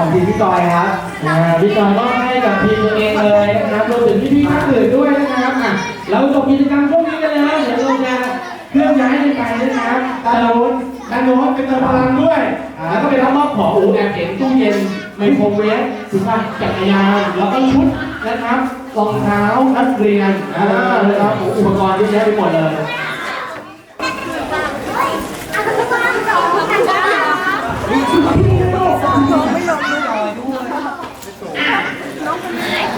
ของทีมพี่จอยครับอ่าพี่จอยมอบให้กับทีมตัวเองเลยนะครับรวมถึงพี่พี่ท่านอื่นด้วยนะครับอะเราจบกิจกรรมพวกนี้กันเลยนะเดี๋ยวเราจะเคลื่อนย้ายกันไปนะครับตาโน้นตาโน้นเป็นเติมพลังด้วยแล้วก็ไปรับมอบของอูแอบเห็นตู้เย็นไมโครเวฟสุภาพจักรยานแล้วก็ชุดนะครับรองเท้านักเรียนอ่านะครับอุปกรณ์ที่ใช้ไปหมดเลย啊！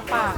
爸